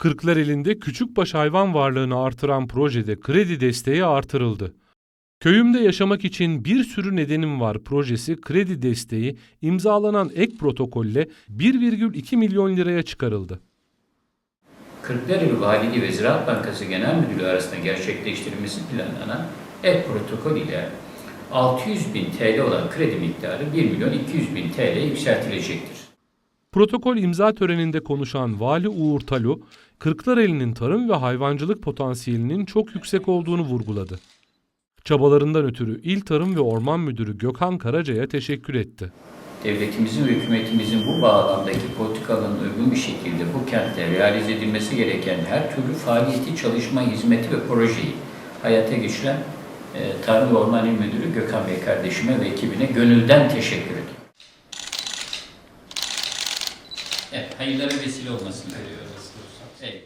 Kırklareli'nde küçükbaş hayvan varlığını artıran projede kredi desteği artırıldı. Köyümde yaşamak için bir sürü nedenim var projesi kredi desteği imzalanan ek protokolle 1,2 milyon liraya çıkarıldı. Kırklareli Valiliği ve Ziraat Bankası Genel Müdürlüğü arasında gerçekleştirilmesi planlanan ek protokol ile 600 bin TL olan kredi miktarı 1 milyon 200 bin TL'ye yükseltilecektir. Protokol imza töreninde konuşan Vali Uğur Talu, Kırklareli'nin tarım ve hayvancılık potansiyelinin çok yüksek olduğunu vurguladı. Çabalarından ötürü İl Tarım ve Orman Müdürü Gökhan Karaca'ya teşekkür etti. Devletimizin ve hükümetimizin bu bağlamdaki politikalarının uygun bir şekilde bu kentte realize edilmesi gereken her türlü faaliyeti, çalışma, hizmeti ve projeyi hayata geçiren e, Tarım ve Orman İl Müdürü Gökhan Bey kardeşime ve ekibine gönülden teşekkür ediyorum. Evet, hayırlara vesile olmasını. Eyvallah.